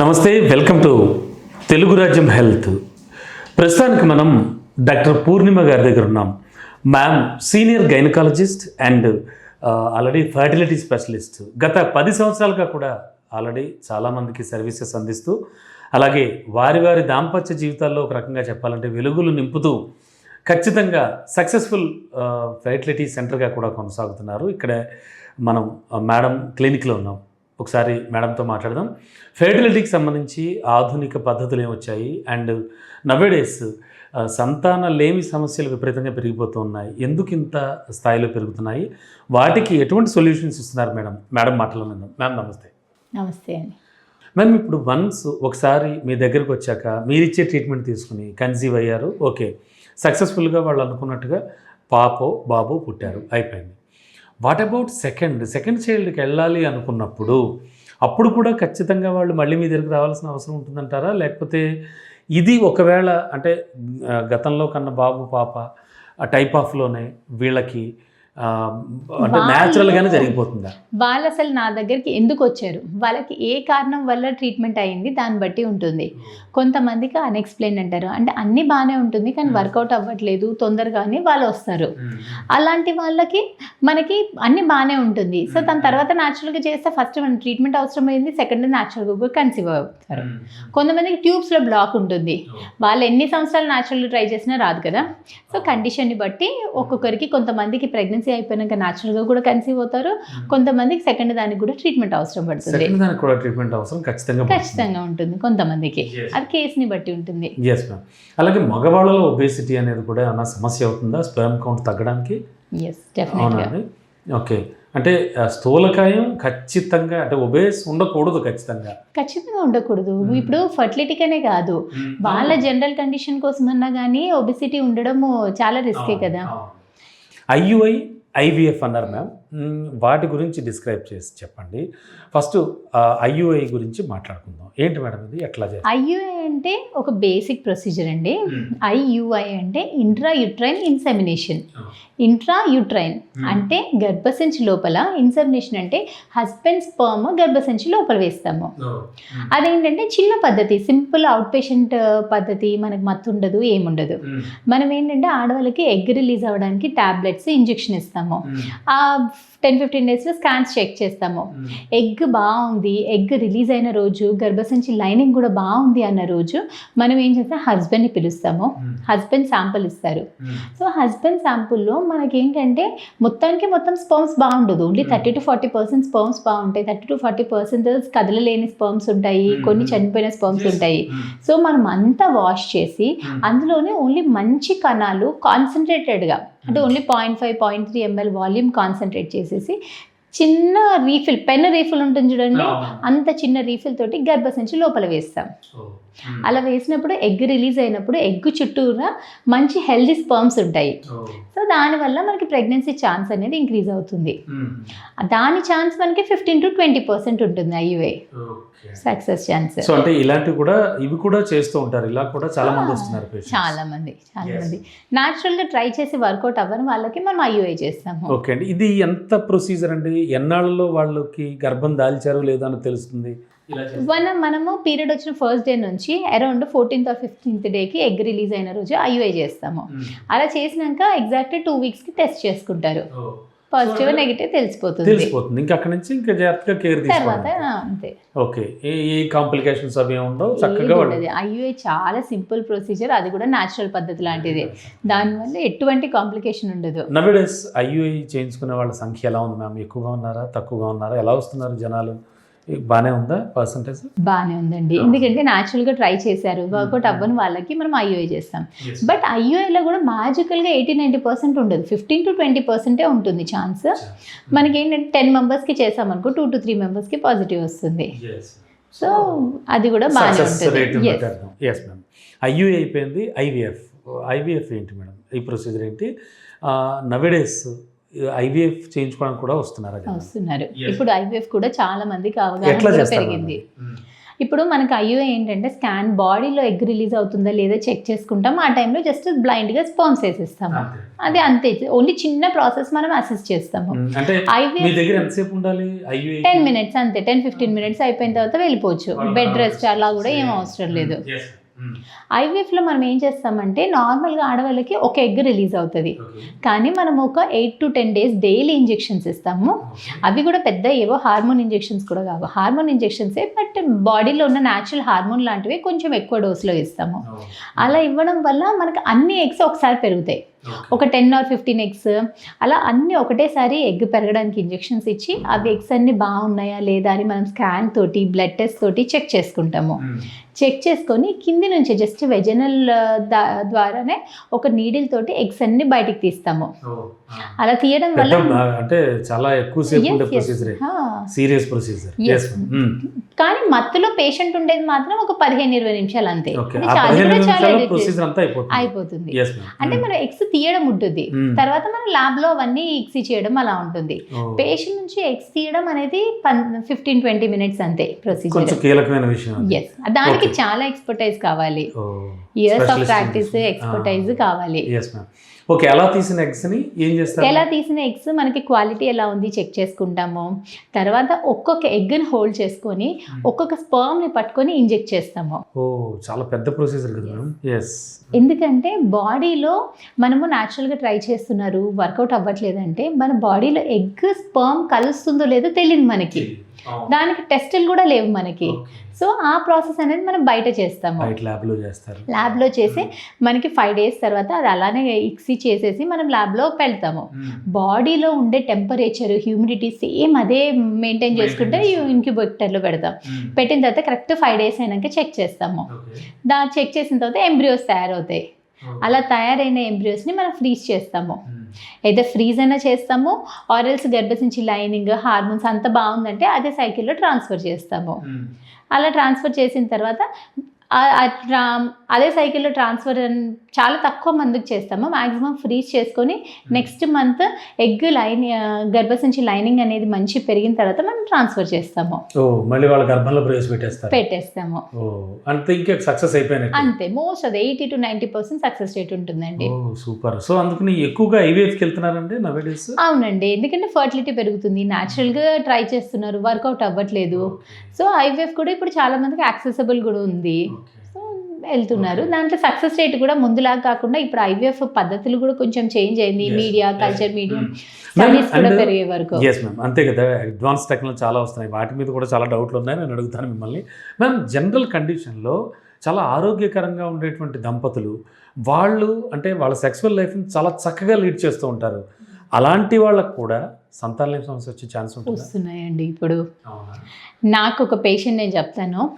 నమస్తే welcome to Telugu రాజ్యం health. ప్రస్తుతానికి మనం డాక్టర్ పూర్ణిమ గారి దగ్గర ఉన్నాం. Ma'am senior gynaecologist and already fertility specialist గత పది సంవత్సరాలుగా కూడా ఆల్రెడీ చాలామందికి సర్వీసెస్ అందిస్తూ అలాగే వారి వారి దాంపత్య జీవితాల్లో ఒక రకంగా చెప్పాలంటే వెలుగులు నింపుతూ ఖచ్చితంగా సక్సెస్ఫుల్ ఫెర్టిలిటీ సెంటర్గా కూడా కొనసాగుతున్నారు. ఇక్కడ మనం uh, మేడం క్లినిక్లో ఉన్నాం. ఒకసారి మేడంతో మాట్లాడదాం. ఫెర్టిలిటీకి సంబంధించి ఆధునిక పద్ధతులు ఏమొచ్చాయి అండ్ నవేడేస్ సంతాన లేమి సమస్యలు విపరీతంగా పెరిగిపోతూ ఉన్నాయి ఎందుకు ఇంత స్థాయిలో పెరుగుతున్నాయి? వాటికి ఎటువంటి సొల్యూషన్స్ ఇస్తున్నారు మేడం? మేడం మాటలో విందాం. మ్యామ్ నమస్తే. నమస్తే అండి. మ్యామ్ ఇప్పుడు వన్స్ ఒకసారి మీ దగ్గరకు వచ్చాక మీరు ఇచ్చే ట్రీట్మెంట్ తీసుకుని కన్సీవ్ అయ్యారు. ఓకే. సక్సెస్ఫుల్గా వాళ్ళు అనుకున్నట్టుగా పాపో బాబో పుట్టారు. అయిపోయింది. What about second? సెకండ్ చైల్డ్కి వెళ్ళాలి అనుకున్నప్పుడు అప్పుడు కూడా ఖచ్చితంగా వాళ్ళు మళ్ళీ మీ దగ్గరికి రావాల్సిన అవసరం ఉంటుందంటారా? లేకపోతే ఇది ఒకవేళ అంటే గతంలో కన్నా బాబు పాప ఆ టైప్ ఆఫ్లోనే వీళ్ళకి అంటే వాళ్ళు- న్యాచురల్గానే జరిగిపోతుందా? వాళ్ళు అసలు నా దగ్గరికి ఎందుకు వచ్చారు? వాళ్ళకి ఏ కారణం వల్ల ట్రీట్మెంట్ అయింది? దాన్ని బట్టి ఉంటుంది. కొంతమందికి అన్ఎక్స్ప్లెయిన్ అంటారు. అంటే అన్నీ బాగానే ఉంటుంది కానీ. వర్కౌట్ అవ్వట్లేదు తొందరగానే వాళ్ళు వస్తారు. అలాంటి వాళ్ళకి మనకి అన్ని బాగానే ఉంటుంది. సో దాని తర్వాత న్యాచురల్గా చేస్తే ఫస్ట్ మన ట్రీట్మెంట్ అవసరం అయింది సెకండ్ న్యాచురల్గా కూడా కన్సీవ్ అవుతారు కొంతమందికి ట్యూబ్స్లో బ్లాక్ ఉంటుంది. వాళ్ళు ఎన్ని సంవత్సరాలు న్యాచురల్ ట్రై చేసినా రాదు కదా. సో కండిషన్ని బట్టి ఒక్కొక్కరికి కొంతమందికి ప్రెగ్నెన్సీ అయిపోయినాక న్యాచురల్గా కూడా కన్సీవ్ అవుతారు. కొంతమందికి సెకండ్ దానికి కూడా ట్రీట్మెంట్ అవసరం పడుతుంది. దానికి కూడా ట్రీట్మెంట్ అవసరం ఖచ్చితంగా. ఖచ్చితంగా ఉంటుంది కొంతమందికి. అది కేసుని బట్టి ఉంటుంది. ఎస్ మ్యామ్ అలాగే మగవాళ్ళలో ఒబేసిటీ అనేది కూడా ఏమన్నా సమస్య అవుతుందా? స్పెర్మ్ కౌంట్ తగ్గడానికి? ఎస్ డెఫినెట్గా ఓకే అంటే స్థూలకాయం ఖచ్చితంగా అంటే ఒబేస్ ఉండకూడదు ఖచ్చితంగా. ఖచ్చితంగా ఉండకూడదు. ఇప్పుడు ఫర్టిలిటీకనే కాదు. వాళ్ళ జనరల్ కండిషన్ కోసం అన్నా కానీ ఒబిసిటీ ఉండడము చాలా రిస్కే కదా. ఐయుఐ ఐవిఎఫ్ అన్నారు మ్యామ్. వాటి గురించి డిస్క్రైబ్ చేసి చెప్పండి. ఫస్ట్ ఐయుఐ గురించి మాట్లాడుకుందాం. ఏంటి మేడం ఇది? ఎట్లా ఐయుఐ అంటే ఒక బేసిక్ ప్రొసీజర్ అండి. ఐయుఐ అంటే intra uterine insemination intra uterine అంటే గర్భసంచి లోపల. ఇన్సెమినేషన్ అంటే హస్బెండ్ స్పర్మ్ గర్భసంచి లోపల వేస్తాము. అదేంటంటే చిన్న పద్ధతి సింపుల్ అవుట్ పేషెంట్ పద్ధతి మనకు మత్తు ఉండదు ఏముండదు. మనం ఏంటంటే ఆడవాళ్ళకి ఎగ్ రిలీజ్ అవ్వడానికి టాబ్లెట్స్ ఇంజెక్షన్ ఇస్తాము. ఆ టెన్ ఫిఫ్టీన్ డేస్లో స్కాన్స్ చెక్ చేస్తాము. ఎగ్ బాగుంది ఎగ్ రిలీజ్ అయిన రోజు గర్భసంచి లైనింగ్ కూడా బాగుంది అన్న రోజు మనం ఏం చేస్తాం? హస్బెండ్ని పిలుస్తాము. హస్బెండ్ శాంపుల్ ఇస్తారు. సో హస్బెండ్ శాంపుల్లో మనకి ఏంటంటే మొత్తానికి మొత్తం స్పర్మ్స్ బాగుండదు. Only. Thirty to forty percent sperms బాగుంటాయి. థర్టీ టు ఫార్టీ పర్సెంట్ కదలలేని స్పర్మ్స్ ఉంటాయి. కొన్ని చనిపోయిన స్పర్మ్స్ ఉంటాయి. సో మనం అంతా వాష్ చేసి అందులోనే ఓన్లీ మంచి కణాలు కాన్సన్ట్రేటెడ్గా అంటే only point five point three ML volume concentrate చేసేసి చిన్న రీఫిల్ పెన్ రీఫిల్ ఉంటుంది చూడండి. అంత చిన్న రీఫిల్ తోటి గర్భసంచి లోపల వేస్తాం. అలా వేసినప్పుడు ఎగ్ రిలీజ్ అయినప్పుడు ఎగ్ చుట్టూరా మంచి హెల్దీ స్పర్మ్స్ ఉంటాయి. సో దానివల్ల మనకి ప్రెగ్నెన్సీ ఛాన్స్ అనేది ఇంక్రీజ్ అవుతుంది. దాని ఛాన్స్ మనకి ఫిఫ్టీన్ టు ట్వంటీ పర్సెంట్ ఉంటుంది ఐయుఏ సక్సెస్ ఛాన్స్. సో అంటే ఇలాంటివి కూడా ఇవి కూడా చేస్తూ ఉంటారు. ఇలా కూడా చాలా మంది వస్తున్నారు. చాలా మంది చాలా. మంది. న్యాచురల్గా ట్రై చేసి వర్కౌట్ అవ్వని వాళ్ళకి మనం ఐయుఐ చేస్తాము. ఓకే అండి. ఇది ఎంత ప్రొసీజర్ అండి? ఎన్నాళ్ళలో వాళ్ళకి గర్భం దాల్చారు లేదా అని తెలుస్తుంది. మన మనము పీరియడ్ వచ్చిన ఫస్ట్ డే నుంచి అరౌండ్ ఫోర్టీన్త్ ఆర్ ఫిఫ్టీన్త్ డేకి ఎగ్ రిలీజ్ అయిన రోజు ఐయుఐ చేస్తాము. అలా చేసినాక ఎగ్జాక్ట్ టూ వీక్స్కి టెస్ట్ చేసుకుంటారు. పాజిటివ్ నెగిటివ్ తెలిసిపోతుంది. తెలిసిపోతుంది. ఇంకా అక్కడ నుంచి ఇంకా జాగ్రత్తగా కేర్ తర్వాత అంతే. ఓకే. ఏ ఏ కాంప్లికేషన్స్ అవి ఉండవు? చక్కగా వాళ్ళు ఐయుఐ చాలా సింపుల్ ప్రొసీజర్ అది కూడా న్యాచురల్ పద్ధతి లాంటిది. దానివల్ల ఎటువంటి కాంప్లికేషన్ ఉండదు. నవేడేస్ ఐయుఐ చేయించుకునే వాళ్ళ సంఖ్య ఎలా ఉంది మ్యామ్? ఎక్కువగా ఉన్నారా? తక్కువగా ఉన్నారా? ఎలా వస్తున్నారు జనాలు? బాగానే ఉందా పర్సంటేజ్ బాగానే ఉందండి. ఎందుకంటే న్యాచురల్గా ట్రై చేశారు. వర్కౌట్ అవ్వని వాళ్ళకి మనం ఐయుఐ చేస్తాం. బట్ ఐయుఐలో కూడా మ్యాజికల్గా ఎయిటీ నైంటీ పర్సెంట్ ఉండదు. ఫిఫ్టీన్ టు ట్వంటీ పర్సెంటే ఉంటుంది ఛాన్స్ మనకి ఏంటంటే టెన్ మెంబర్స్కి చేసామనుకో టూ టు త్రీ మెంబర్స్కి పాజిటివ్ వస్తుంది. సో అది కూడా బాగానే ఉంటుంది. ఎస్ మ్యామ్ ఐయుఐ అయిపోయింది. ఐవిఎఫ్ ఐవిఎఫ్ ఏంటి మేడం ఈ ప్రొసీజర్ ఏంటి? నవేడేస్ ఐవిఎఫ్ చేయించుకోవడానికి కూడా వస్తున్నారా? వస్తున్నారు. ఇప్పుడు ఐవీఎఫ్ కూడా చాలా మందికి అవగాహన పెరిగింది. ఇప్పుడు మనకి అయ్యో ఏంటంటే స్కాన్ బాడీలో ఎగ్ రిలీజ్ అవుతుందా లేదా చెక్ చేసుకుంటాం. ఆ టైంలో జస్ట్ బ్లైండ్గా స్పర్మ్స్ వేసేస్తాము. అదే అంతే. ఓన్లీ చిన్న ప్రాసెస్ మనం అసెస్ చేస్తాము. అయ్యో టెన్ మినిట్స్ అంతే. టెన్ ఫిఫ్టీన్ మినిట్స్ అయిపోయిన తర్వాత వెళ్ళిపోవచ్చు. బెడ్ రెస్ట్ అలా కూడా ఏం అవసరం లేదు. ఐవీఎఫ్లో మనం ఏం చేస్తామంటే నార్మల్గా ఆడవాళ్ళకి ఒక ఎగ్ రిలీజ్ అవుతుంది. కానీ మనం ఒక eight to ten days daily injections ఇస్తాము. అవి కూడా పెద్ద ఏవో హార్మోన్ ఇంజెక్షన్స్ కూడా కావు. హార్మోన్ ఇంజెక్షన్సే బట్ బాడీలో ఉన్న న్యాచురల్ హార్మోన్ లాంటివి కొంచెం ఎక్కువ డోస్లో ఇస్తాము. అలా ఇవ్వడం వల్ల మనకు అన్ని ఎగ్స్ ఒకసారి పెరుగుతాయి. ఒక టెన్ ఆర్ ఫిఫ్టీన్ ఎగ్స్ అలా అన్ని ఒకటేసారి ఎగ్ పెరగడానికి ఇంజెక్షన్స్ ఇచ్చి అవి ఎగ్స్ అన్ని బాగున్నాయా లేదా అని మనం స్కాన్ తోటి బ్లడ్ టెస్ట్ తోటి చెక్ చేసుకుంటాము. చెక్ చేసుకొని కింది నుంచి జస్ట్ వెజనల్ ద్వారానే ఒక నీడిల్ తోటి ఎగ్స్ అన్ని బయటికి తీస్తాము. అలా తీయడం వల్ల అంటే చాలా ఎక్కువ సీరియస్ ప్రొసీజర్ Yes. కానీ మత్తులో పేషెంట్ ఉండేది మాత్రం ఒక పదిహేను ఇరవై నిమిషాలు అంతే. అయిపోతుంది. అంటే మనం ఎగ్స్ తీయడం ఉంటుంది. తర్వాత మనం ల్యాబ్లో అవన్నీ ఇక్సీ చేయడం అలా ఉంటుంది. పేషెంట్ నుంచి ఎగ్స్ తీయడం అనేది ఫిఫ్టీన్ ట్వంటీ మినిట్స్ అంతే ప్రొసీజర్ కీలకమైన విషయం అది. దానికి. చాలా ఎక్స్పర్టైజ్ కావాలి. Years of practice. ఎక్స్పర్టైజ్ కావాలి. ఓకే ఎలా తీసిన ఎగ్స్ని ఏం చేస్తారు? ఎలా తీసిన ఎగ్స్ మనకి క్వాలిటీ ఎలా ఉంది చెక్ చేసుకుంటాము. తర్వాత ఒక్కొక్క ఎగ్ని హోల్డ్ చేసుకొని ఒక్కొక్క స్పర్మ్ని పట్టుకొని ఇంజెక్ట్ చేస్తాము. ఓ చాలా పెద్ద ప్రొసీజర్ కదా మ్యామ్ ఎస్ ఎందుకంటే బాడీలో మనము న్యాచురల్గా ట్రై చేస్తున్నారు వర్కౌట్ అవ్వట్లేదంటే మన బాడీలో ఎగ్ స్పర్మ్ కలుస్తుందో లేదో తెలియదు మనకి. దానికి టెస్టులు కూడా లేవు మనకి. సో ఆ ప్రాసెస్ అనేది మనం బయట చేస్తాము. చేస్తారు. ల్యాబ్లో చేసి మనకి ఫైవ్ డేస్ తర్వాత అది అలానే ఇక్సీ చేసేసి మనం ల్యాబ్లో పెడతాము. బాడీలో ఉండే టెంపరేచర్ హ్యూమిడిటీ సేమ్ అదే మెయింటైన్ చేసుకుంటే ఇంక్యుబేటర్లో పెడతాం. పెట్టిన తర్వాత కరెక్ట్ ఫైవ్ డేస్ అయినాక చెక్ చేస్తాము. దా చెక్ చేసిన తర్వాత ఎంబ్రియోస్ తయారవుతాయి. అలా తయారైన ఎంబ్రియోస్ని మనం ఫ్రీజ్ చేస్తాము. అయితే ఫ్రీజ్ అయినా చేస్తాము ఆరల్స్ గర్భసించి లైనింగ్ హార్మోన్స్ అంత బాగుందంటే అదే సైకిల్లో ట్రాన్స్ఫర్ చేస్తాము. అలా ట్రాన్స్ఫర్ చేసిన తర్వాత అదే సైకిల్లో ట్రాన్స్ఫర్ చాలా తక్కువ మందికి చేస్తాము. మ్యాక్సిమం ఫ్రీజ్ చేసుకొని నెక్స్ట్ మంత్ ఎగ్ లైన్ గర్భసించి లైనింగ్ అనేది మంచి పెరిగిన తర్వాత మనం ట్రాన్స్ఫర్ చేస్తాము. మళ్ళీ వాళ్ళ గర్భంలో ప్రవేశపెట్టేస్తారు. పెట్టేస్తాము. అంతే ఇంకా సక్సెస్ అంతే మోస్ట్ అది eighty to ninety percent success rate ఉంటుందండి. సూపర్. సో అందుకని ఎక్కువగా ఐవీఎఫ్కి వెళ్తున్నారండి నవేడేస్? అవునండి ఎందుకంటే ఫర్టిలిటీ పెరుగుతుంది. న్యాచురల్గా ట్రై చేస్తున్నారు వర్కౌట్ అవ్వట్లేదు. సో ఐవీఎఫ్ కూడా ఇప్పుడు చాలా మందికి యాక్సెసబుల్ కూడా ఉంది. వెళ్తున్నారు. దాంట్లో సక్సెస్ రేట్ కూడా ముందులాగా కాకుండా ఇప్పుడు ఐవీఎఫ్ పద్ధతులు కూడా కొంచెం చేంజ్ అయింది మీడియా. Culture medium. స్టడీస్ కూడా and- పెరిగే వరకు. ఎస్ మ్యామ్ అంతే కదా. అడ్వాన్స్ టెక్నాలజీ చాలా వస్తున్నాయి. వాటి మీద కూడా చాలా డౌట్లు ఉన్నాయి. నేను అడుగుతాను మిమ్మల్ని. మ్యామ్ జనరల్ కండిషన్లో చాలా ఆరోగ్యకరంగా ఉండేటువంటి దంపతులు వాళ్ళు అంటే వాళ్ళ సెక్సువల్ లైఫ్ని చాలా చక్కగా లీడ్ చేస్తూ ఉంటారు. అలాంటి వాళ్ళకు కూడా సంతానలేని సమస్య వచ్చే ఛాన్స్ వస్తున్నాయండి ఇప్పుడు. నాకు ఒక పేషెంట్ నేను చెప్తాను.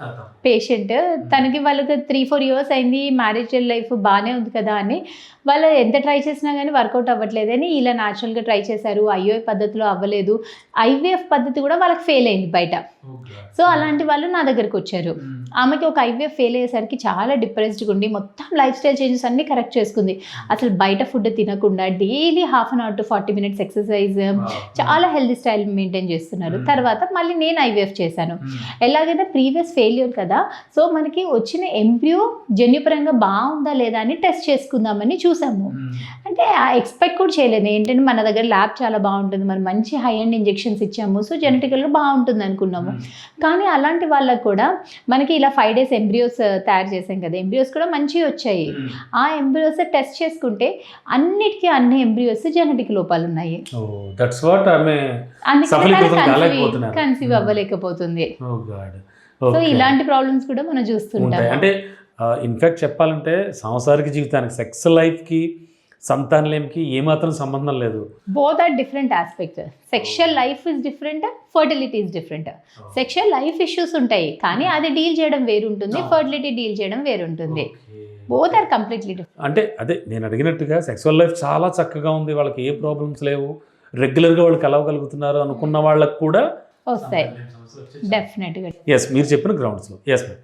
పేషెంట్ తనకి వాళ్ళకి త్రీ ఫోర్ ఇయర్స్ అయింది మ్యారేజ్ లైఫ్ బాగానే ఉంది కదా అని. వాళ్ళు ఎంత ట్రై చేసినా కానీ వర్కౌట్ అవ్వట్లేదని ఇలా న్యాచురల్గా ట్రై చేశారు. ఐఓఐ పద్ధతిలో అవ్వలేదు. ఐవీఎఫ్ పద్ధతి కూడా వాళ్ళకి ఫెయిల్ అయింది బయట. సో అలాంటి వాళ్ళు నా దగ్గరకు వచ్చారు. ఆమెకి ఒక ఐవీఎఫ్ ఫెయిల్ అయ్యేసరికి చాలా డిప్రెస్డ్గా ఉండి మొత్తం లైఫ్ స్టైల్ చేంజెస్ అన్నీ కరెక్ట్ చేసుకుంది. అసలు బయట ఫుడ్ తినకుండా daily half an hour to forty minutes exercise చాలా హెల్తీ స్టైల్ మెయింటైన్ చేస్తున్నారు. Mm. తర్వాత మళ్ళీ నేను ఐవీఎఫ్ చేశాను. ఎలాగైనా ప్రీవియస్ ఫెయిల్యూర్ కదా సో మనకి వచ్చిన ఎంబ్రియో జన్యుపరంగా బాగుందా లేదా అని టెస్ట్ చేసుకుందామని చూసాము. అంటే ఎక్స్పెక్ట్ కూడా చేయలేదు. ఏంటంటే మన దగ్గర ల్యాబ్ చాలా బాగుంటుంది. మనం మంచి హై అండ్ ఇంజెక్షన్స్ ఇచ్చాము. సో జెనెటికల్గా బాగుంటుంది అనుకున్నాము. కానీ అలాంటి వాళ్ళకు కూడా మనకి ఇలా ఫైవ్ డేస్ ఎంబ్రియోస్ తయారు చేసాం కదా. ఎంబ్రియోస్ కూడా మంచివి వచ్చాయి. ఆ ఎంబ్రియోస్ టెస్ట్ చేసుకుంటే అన్నిటికీ అన్ని ఎంబ్రియోస్ జెనెటిక్ లోపాలు ఉన్నాయి. దట్స్ వాట్ ఆమె. కన్సీవ్ అవ్వలేకపోతుంది. ఓ గాడ్ సో ఇలాంటి ప్రాబ్లమ్స్ కూడా మనం చూస్తుంటాం అంటే ఇన్ఫాక్ట్ చెప్పాలంటే సాంసారిక జీవితానికి సెక్స్ లైఫ్కి సంతానలేమికి ఏమాత్రం సంబంధం లేదు. Both are different aspects sexual life is different fertility is different sexual life issues ఉంటాయి కానీ అది డీల్ చేయడం వేరుంటుంది ఫర్టిలిటీ డీల్ చేయడం వేరుంటుంది. బోత్ ఆర్ కంప్లీట్లీ అంటే అదే నేను అడిగినట్టుగా సెక్సువల్ లైఫ్ చాలా చక్కగా ఉంది వాళ్ళకి ఏ ప్రాబ్లమ్స్ లేవు. రెగ్యులర్గా వాళ్ళు కలవగలుగుతున్నారు అనుకున్న వాళ్ళకు కూడా వస్తాయి. డెఫినెట్గా ఎస్ మీరు చెప్పిన గ్రౌండ్స్లో ఎస్ మ్యామ్